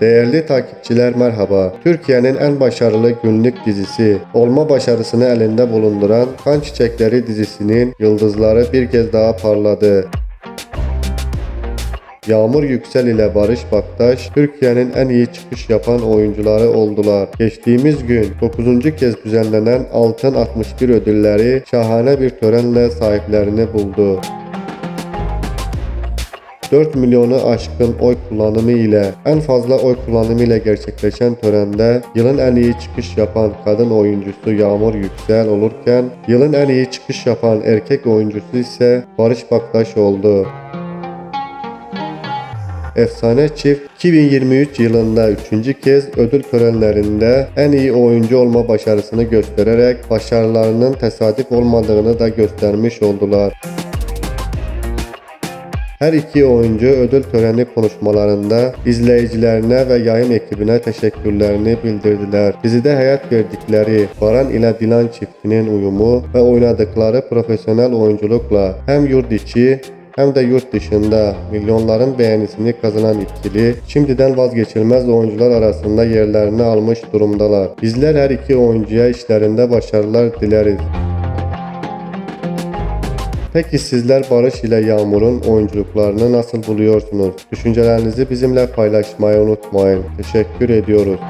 Değerli takipçiler merhaba. Türkiye'nin en başarılı günlük dizisi, olma başarısını elinde bulunduran Kan Çiçekleri dizisinin yıldızları bir kez daha parladı. Yağmur Yüksel ile Barış Baktaş, Türkiye'nin en iyi çıkış yapan oyuncuları oldular. Geçtiğimiz gün 9. kez düzenlenen Altın 61 ödülleri şahane bir törenle sahiplerini buldu. 4 milyonu aşkın oy kullanımı ile en fazla oy kullanımı ile gerçekleşen törende yılın en iyi çıkış yapan kadın oyuncusu Yağmur Yüksel olurken yılın en iyi çıkış yapan erkek oyuncusu ise Barış Baktaş oldu. Efsane çift 2023 yılında 3. kez ödül törenlerinde en iyi oyuncu olma başarısını göstererek başarılarının tesadüf olmadığını da göstermiş oldular. Her iki oyuncu ödül töreni konuşmalarında izleyicilerine ve yayın ekibine teşekkürlerini bildirdiler. Dizide hayat verdikleri Baran ile Dilan çiftinin uyumu ve oynadıkları profesyonel oyunculukla hem yurt içi hem de yurt dışında milyonların beğenisini kazanan ikili şimdiden vazgeçilmez oyuncular arasında yerlerini almış durumdalar. Bizler her iki oyuncuya işlerinde başarılar dileriz. Peki sizler Barış ile Yağmur'un oyunculuklarını nasıl buluyorsunuz? Düşüncelerinizi bizimle paylaşmayı unutmayın. Teşekkür ediyoruz.